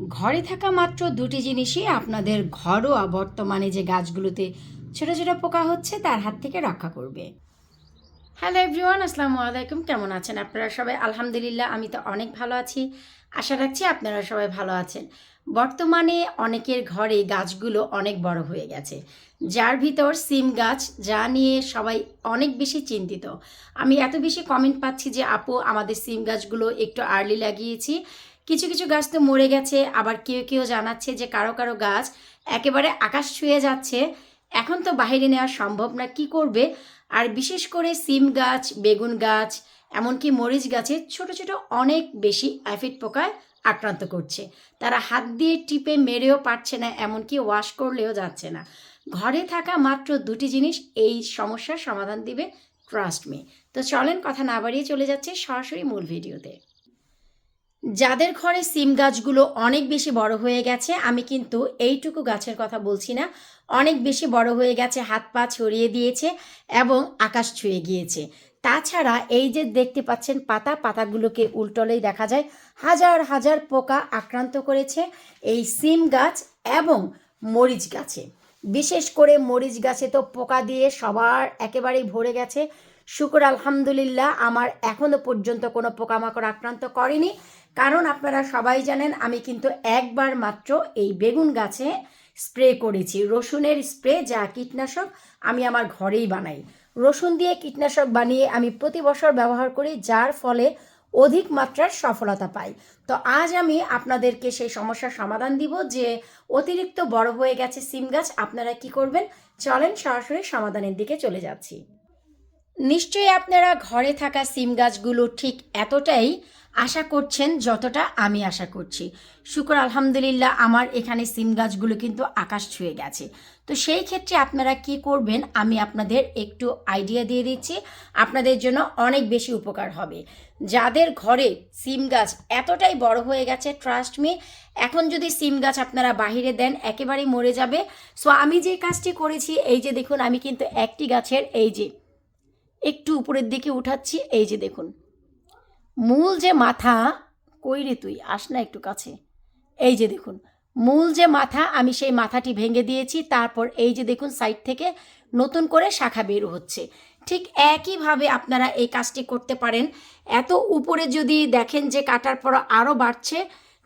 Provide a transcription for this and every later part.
ঘরে থাকা মাত্র দুটি জিনিসই আপনাদের ঘরোয়া বর্তমানে যে গাছগুলোতে ছোট ছোট পোকা হচ্ছে তার হাত থেকে রক্ষা করবে। হ্যালো এভরিওয়ান, আসসালামু আলাইকুম। কেমন আছেন আপনারা সবাই? আলহামদুলিল্লাহ, আমি তো অনেক ভালো আছি। আশা রাখছি আপনারা সবাই ভালো আছেন। বর্তমানে অনেকের ঘরে গাছগুলো অনেক বড় হয়ে গেছে। যার ভিতর সিম গাছ, যা নিয়ে সবাই অনেক বেশি চিন্তিত। আমি এত বেশি কমেন্ট পাচ্ছি যে, আপু, আমাদের সিম গাছগুলো একটু আর্লি লাগিয়েছি। কিছু কিছু গাছ তো মরে গেছে, আবার কেউ কেউ জানাচ্ছে যে কারও কারও গাছ একেবারে আকাশ ছুঁয়ে যাচ্ছে। এখন তো বাইরে নেওয়া সম্ভব না, কি করবে? আর বিশেষ করে সিম গাছ, বেগুন গাছ, এমনকি মরিচ গাছে ছোট ছোট অনেক বেশি অ্যাফিড পোকায় আক্রান্ত করছে। তারা হাত দিয়ে টিপে মেরেও পারছে না, এমনকি ওয়াশ করলেও যাচ্ছে না। ঘরে থাকা মাত্র দুটি জিনিস এই সমস্যার সমাধান দিবে ট্রাস্ট মি তো চলেন, কথা না বাড়িয়ে চলে যাচ্ছে সরাসরি মূল ভিডিওতে। যাদের ঘরে সিম গাছগুলো অনেক বেশি বড় হয়ে গেছে, আমি কিন্তু এইটুকু গাছের কথা বলছি না। অনেক বেশি বড় হয়ে গেছে, হাত পা ছড়িয়ে দিয়েছে এবং আকাশ ছুঁয়ে গিয়েছে। তাছাড়া এই যে দেখতে পাচ্ছেন পাতা, পাতাগুলোকে উল্টলেই দেখা যায়, হাজার হাজার পোকা আক্রান্ত করেছে এই সিম গাছ এবং মরিচ গাছে। বিশেষ করে মরিচ গাছে তো পোকা দিয়ে সবার একেবারেই ভরে গেছে। শুকুর আলহামদুলিল্লাহ, আমার এখনও পর্যন্ত কোনো পোকামাকড় আক্রান্ত করেনি। কারণ আপনারা সবাই জানেন, আমি কিন্তু একবার মাত্র এই বেগুন গাছে স্প্রে করেছি। রসুনের স্প্রে যা কীটনাশক আমি আমার ঘরেই বানাই। রসুন দিয়ে কীটনাশক বানিয়ে আমি প্রতি বছর ব্যবহার করি, যার ফলে অধিক মাত্রার সফলতা পাই। তো আজ আমি আপনাদেরকে সেই সমস্যার সমাধান দিব যে, অতিরিক্ত বড় হয়ে গেছে সিম গাছ, আপনারা কি করবেন? চলেন সরাসরি সমাধানের দিকে চলে যাচ্ছি। নিশ্চয়ই আপনারা ঘরে থাকা সিম গাছগুলো ঠিক এতটাই আশা করছেন যতটা আমি আশা করছি। শুক্র আলহামদুলিল্লাহ আমার এখানে সিম গাছগুলো কিন্তু আকাশ ছুঁয়ে গেছে। তো সেই ক্ষেত্রে আপনারা কি করবেন? আমি আপনাদের একটু আইডিয়া দিয়ে দিচ্ছি। আপনাদের জন্য অনেক বেশি উপকার হবে। যাদের ঘরে সিম গাছ এতটাই বড় হয়ে গেছে ট্রাস্ট মি এখন যদি সিম গাছ আপনারা বাহিরে দেন, একেবারেই মরে যাবে। সো আমি যে কাজটি করেছি, এই যে দেখুন, আমি কিন্তু একটি গাছের এই যে একটু উপরের দিকে উঠাচ্ছি, এই যে দেখুন। মূল যে মাথা, কই রে তুই? আস না একটু কাছে। এই যে দেখুন, মূল যে মাথা, আমি সেই মাথাটি ভেঙে দিয়েছি, তারপর এই যে দেখুন, সাইড থেকে নতুন করে শাখা বের হচ্ছে। ঠিক একইভাবে আপনারা এই কাজটি করতে পারেন। এত উপরে যদি দেখেন যে কাটার পর আরও বাড়ছে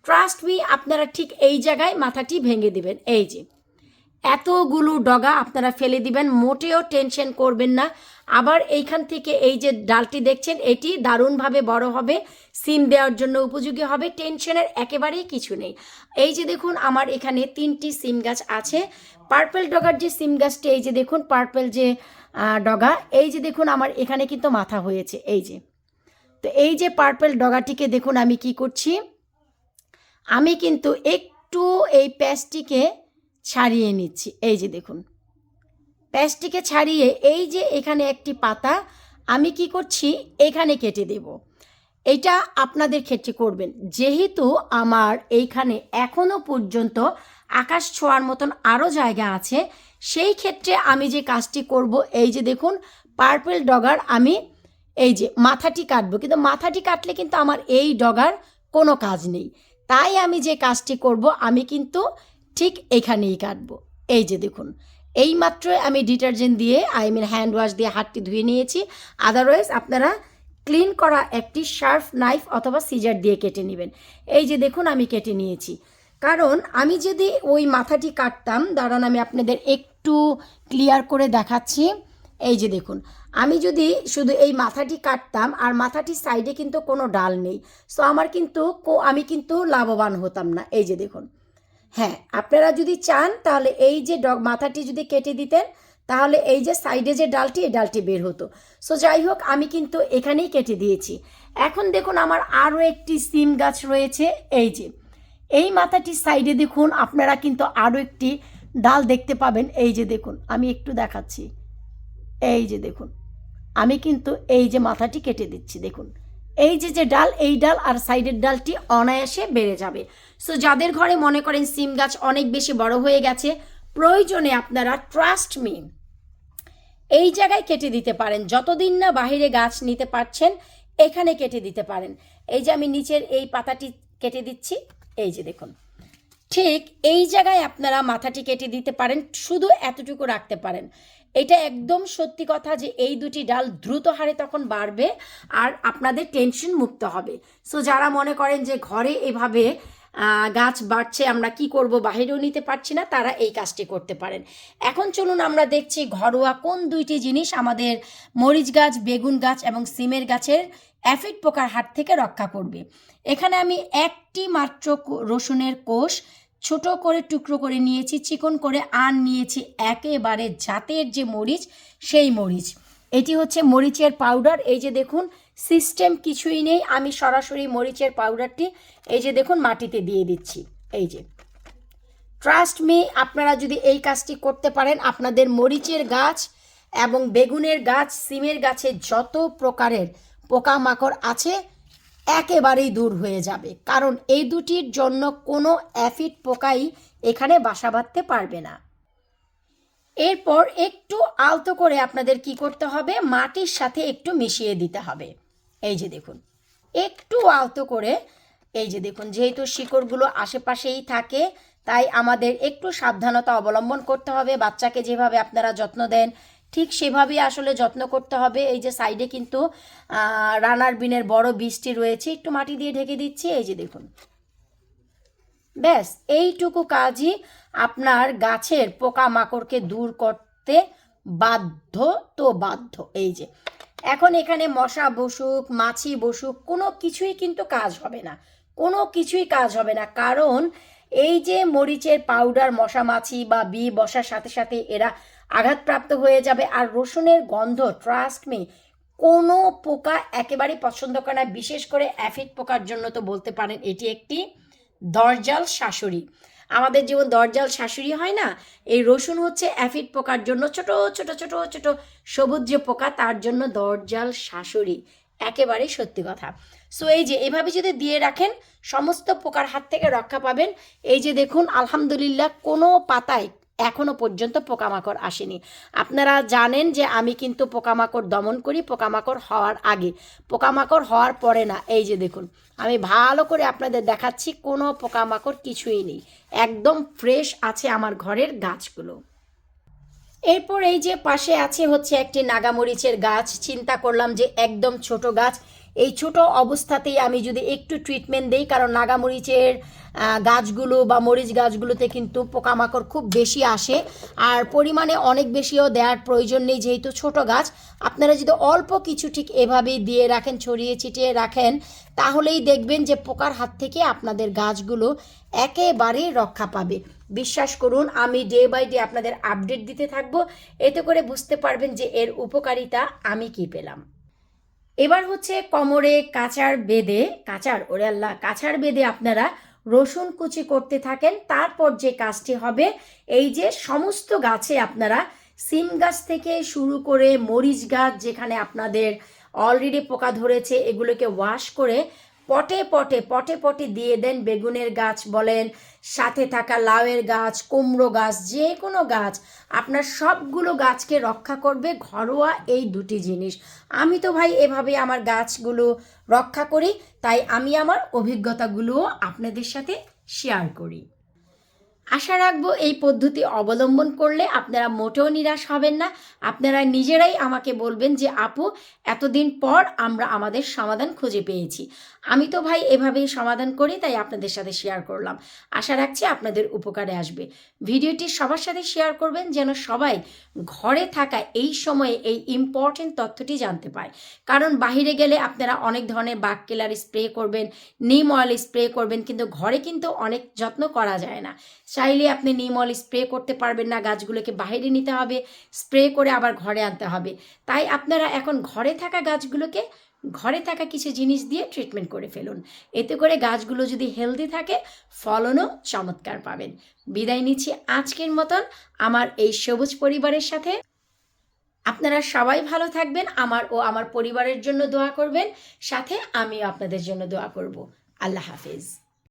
ট্রাস্ট মি আপনারা ঠিক এই জায়গায় মাথাটি ভেঙে দিবেন। এই যে এতগুলো ডগা আপনারা ফেলে দিবেন, মোটেও টেনশন করবেন না। আবার এইখান থেকে এই যে ডালটি দেখছেন, এটি দারুণভাবে বড় হবে, সিম দেওয়ার জন্য উপযোগী হবে, টেনশনের একেবারেই কিছু নেই। এই যে দেখুন, আমার এখানে তিনটি সিম গাছ আছে। পার্পেল ডগার যে সিম গাছটি, এই যে দেখুন, পার্পেল যে ডগা, এই যে দেখুন, আমার এখানে কিন্তু মাথা হয়েছে, এই যে। তো এই যে পার্পেল ডগাটিকে দেখুন, আমি কি করছি? আমি কিন্তু একটু এই প্যাচটিকে ছাড়িয়ে নিচ্ছি। এই যে দেখুন। প্যাচটিকে ছাড়িয়ে এই যে এখানে একটি পাতা, আমি কি করছি? এখানে কেটে দেব। এটা আপনাদের ক্ষেত্রে করবেন। যেহেতু আমার এইখানে এখনও পর্যন্ত আকাশ ছোঁয়ার মতন আরও জায়গা আছে, সেই ক্ষেত্রে আমি যে কাজটি করব, এই যে দেখুন, পার্পেল ডগার আমি এই যে মাথাটি কাটবো। কিন্তু মাথাটি কাটলে কিন্তু আমার এই ডগার কোনো কাজ নেই। তাই আমি যে কাজটি করব, আমি কিন্তু ঠিক এখানেই কাটবো। এই যে দেখুন এইমাত্র আমি ডিটারজেন্ট দিয়ে আই মিন হ্যান্ড ওয়াশ দিয়ে হাতটি ধুয়ে নিয়েছি। আদারওয়াইজ আপনারা ক্লিন করা একটি শার্প নাইফ অথবা সিজার দিয়ে কেটে নেবেন। এই যে দেখুন আমি কেটে নিয়েছি। কারণ আমি যদি ওই মাথাটি কাটতাম, দাঁড়ান আমি আপনাদের একটু ক্লিয়ার করে দেখাচ্ছি। এই যে দেখুন, আমি যদি শুধু এই মাথাটি কাটতাম, আর মাথাটির সাইডে কিন্তু কোনো ডাল নেই। সো আমার কিন্তু আমি কিন্তু লাভবান হতাম না। এই যে দেখুন হ্যাঁ আপনারা যদি চান, তাহলে এই যে ডগ মাথাটি যদি কেটে দিতেন, তাহলে এই যে সাইডে যে ডালটি, এই ডালটি বের হতো। সো যাই হোক, আমি কিন্তু এখানেই কেটে দিয়েছি। এখন দেখুন, আমার আরও একটি সিম গাছ রয়েছে, এই যে। এই মাথাটির সাইডে দেখুন, আপনারা কিন্তু আরও একটি ডাল দেখতে পাবেন। এই যে দেখুন, আমি একটু দেখাচ্ছি। এই যে দেখুন, আমি কিন্তু এই যে মাথাটি কেটে দিচ্ছি, দেখুন। এই যে যে ডাল, এই ডাল আর সাইডের ডালটি অনায়াসে বেড়ে যাবে। সো যাদের ঘরে মনে করেন সিম গাছ অনেক বেশি বড় হয়ে গেছে, প্রয়োজনে আপনারা ট্রাস্ট মি এই জায়গায় কেটে দিতে পারেন। যতদিন না বাহিরে গাছ নিতে পারছেন, এখানে কেটে দিতে পারেন। এই যে আমি নিচের এই পাতাটি কেটে দিচ্ছি, এই যে দেখুন। ঠিক এই জায়গায় আপনারা মাথাটি কেটে দিতে পারেন, শুধু এতটুকু রাখতে পারেন। এটা একদম সত্যি কথা যে এই দুটি ডাল দ্রুত হারে তখন বাড়বে আর আপনাদের টেনশন মুক্ত হবে। সো যারা মনে করেন যে ঘরে এভাবে গাছ বাড়ছে, আমরা কি করব বাহিরেও নিতে পারছি না, তারা এই কাজটি করতে পারেন। এখন চলুন আমরা দেখছি ঘরোয়া কোন দুইটি জিনিস আমাদের মরিচ গাছ, বেগুন গাছ এবং সিমের গাছের অ্যাফিড পোকার হাত থেকে রক্ষা করবে। এখানে আমি একটি মাত্র রসুনের কোষ ছোট করে টুকরো করে নিয়েছি, চিকন করে আন নিয়েছি একেবারে জাতের যে মরিচ, সেই মরিচ। এটি হচ্ছে মরিচের পাউডার। এই যে দেখুন, সিস্টেম কিছুই নেই। আমি সরাসরি মরিচের পাউডারটি এই যে দেখুন, মাটিতে দিয়ে দিচ্ছি। এই যে। ট্রাস্ট মি আপনারা যদি এই কাজটি করতে পারেন, আপনাদের মরিচের গাছ এবং বেগুনের গাছ, সিমের গাছে যত প্রকারের পোকামাকড় আছে, একেবারেই দূর হয়ে যাবে। কারণ এই দুটির জন্য কোনো অ্যাফিড পোকাই এখানে বাসা বাঁধতে পারবে না। এরপর একটু আলতো করে আপনাদের কি করতে হবে, মাটির সাথে একটু মিশিয়ে দিতে হবে। এই যে দেখুন, একটু আলতো করে, এই যে দেখুন, যেহেতু শিকড়গুলো আশেপাশেই থাকে, তাই আমাদের একটু সাবধানতা অবলম্বন করতে হবে। বাচ্চাকে যেভাবে আপনারা যত্ন দেন ঠিক সেভাবেই আসলে যত্ন করতে হবে। এই যে সাইডে কিন্তু রানার বিনের বড় বীজটি রয়েছে। একটু মাটি দিয়ে ঢেকে দিচ্ছি, এই যে দেখুন। ব্যাস, এইটুকু কাজই আপনার গাছের পোকামাকড়কে দূর করতে বাধ্য, তো বাধ্য। এই যে, এখন এখানে মশা বসুক, মাছি বসুক, কোনো কিছুই কিন্তু কাজ হবে না। কোনো কিছুই কাজ হবে না। কারণ এই যে মরিচের পাউডার মশা মাছি বা বি বসার সাথে সাথে এরা আঘাতপ্রাপ্ত হয়ে যাবে। আর রসুনের গন্ধ ট্রাস্ট মি কোনো পোকা একেবারেই পছন্দ করে না। বিশেষ করে অ্যাফিড পোকার জন্য তো বলতে পারেন এটি একটি দরজাল শাশুড়ি। আমাদের যেমন দরজাল শাশুড়ি হয় না? এই রসুন হচ্ছে অ্যাফিড পোকার জন্য ছোট ছোট ছোট ছোট সবুজ যে পোকা, তার জন্য দরজাল শাশুড়ি। একেবারেই সত্যি কথা। সো এই যে, এভাবে যদি দিয়ে রাখেন, সমস্ত পোকার হাত থেকে রক্ষা পাবেন। এই যে, দেখুন, আলহামদুলিল্লাহ, কোনো পাতায় এখনও পর্যন্ত পোকামাকড় আসেনি। আপনারা জানেন যে আমি কিন্তু পোকামাকড় দমন করি, পোকামাকড় হওয়ার আগে। পোকামাকড় হওয়ার পরে না, এই যে দেখুন, আমি ভালো করে আপনাদের দেখাচ্ছি, কোনো পোকামাকড় কিছুই নেই। একদম ফ্রেশ আছে আমার ঘরের গাছগুলো। এরপর এই যে পাশে আছে হচ্ছে একটি নাগামরিচের গাছ। চিন্তা করলাম যে একদম ছোট গাছ এই ছোট অবস্থাতেই আমি যদি একটু ট্রিটমেন্ট দেই, কারণ নাগামরিচের গাছগুলো বা মরিচ গাছগুলোতে কিন্তু পোকামাকড় খুব বেশি আসে। আর পরিমাণে অনেক বেশিও দেওয়ার প্রয়োজন নেই, যেহেতু ছোট গাছ। আপনারা যদি অল্প কিছু ঠিক এভাবেই দিয়ে রাখেন, ছড়িয়ে ছিটিয়ে রাখেন, তাহলেই দেখবেন যে পোকার হাত থেকে আপনাদের গাছগুলো একেবারেই রক্ষা পাবে। বিশ্বাস করুন, আমি ডে বাই ডে আপনাদের আপডেট দিতে থাকব। এতে করে বুঝতে পারবেন যে এর উপকারিতা আমি কি পেলাম। এবার হচ্ছে কমরে কাঁচার বেদে, কাঁচার, ওরে আল্লাহ, কাঁচার বেদে আপনারা রসুন কুচি করতে থাকেন। তারপর যে কাজটি হবে, এই যে সমস্ত গাছে আপনারা সিম গাছ থেকে শুরু করে মরিচ গাছ যেখানে আপনাদের অলরেডি পোকা ধরেছে, এগুলোকে ওয়াশ করে পটে পটে পটে পটে দিয়ে দেন বেগুনের গাছ, বলেন। সাথে থাকা লাউয়ের গাছ, কুমড়ো গাছ, যে কোনো গাছ, আপনার সবগুলো গাছকে রক্ষা করবে ঘরোয়া এই দুটি জিনিস। আমি তো ভাই এভাবে আমার গাছগুলো রক্ষা করি, তাই আমি আমার অভিজ্ঞতাগুলোও আপনাদের সাথে শেয়ার করি। আশা রাখব এই পদ্ধতি অবলম্বন করলে আপনারা মোটেও নিরাশ হবেন না। আপনারা নিজেরাই আমাকে বলবেন যে, আপু, এতদিন পর আমরা আমাদের সমাধান খুঁজে পেয়েছি। আমি তো ভাই এভাবেই সমাধান করি, তাই আপনাদের সাথে শেয়ার করলাম। আশা রাখছি আপনাদের উপকারে আসবে। ভিডিওটি সবার সাথে শেয়ার করবেন, যেন সবাই ঘরে থাকা এই সময়ে এই ইম্পর্টেন্ট তথ্যটি জানতে পায়। কারণ বাইরে গেলে আপনারা অনেক ধরনের বাঘ কিলার স্প্রে করবেন নিম অয়েল স্প্রে করবেন, কিন্তু ঘরে কিন্তু অনেক যত্ন করা যায় না। চাইলে আপনি নিম অয়েল স্প্রে করতে পারবেন না, গাছগুলোকে বাইরে নিতে হবে, স্প্রে করে আবার ঘরে আনতে হবে। তাই আপনারা এখন ঘরে থাকা গাছগুলোকে ঘরে থাকা কিছু জিনিস দিয়ে ট্রিটমেন্ট করে ফেলুন। এতে করে গাছগুলো যদি হেলদি থাকে, ফলনও চমৎকার পাবেন। বিদায় নিচ্ছি আজকের মতন আমার এই সবুজ পরিবারের সাথে। আপনারা সবাই ভালো থাকবেন, আমার ও আমার পরিবারের জন্য দোয়া করবেন, সাথে আমিও আপনাদের জন্য দোয়া করব। আল্লাহ হাফিজ।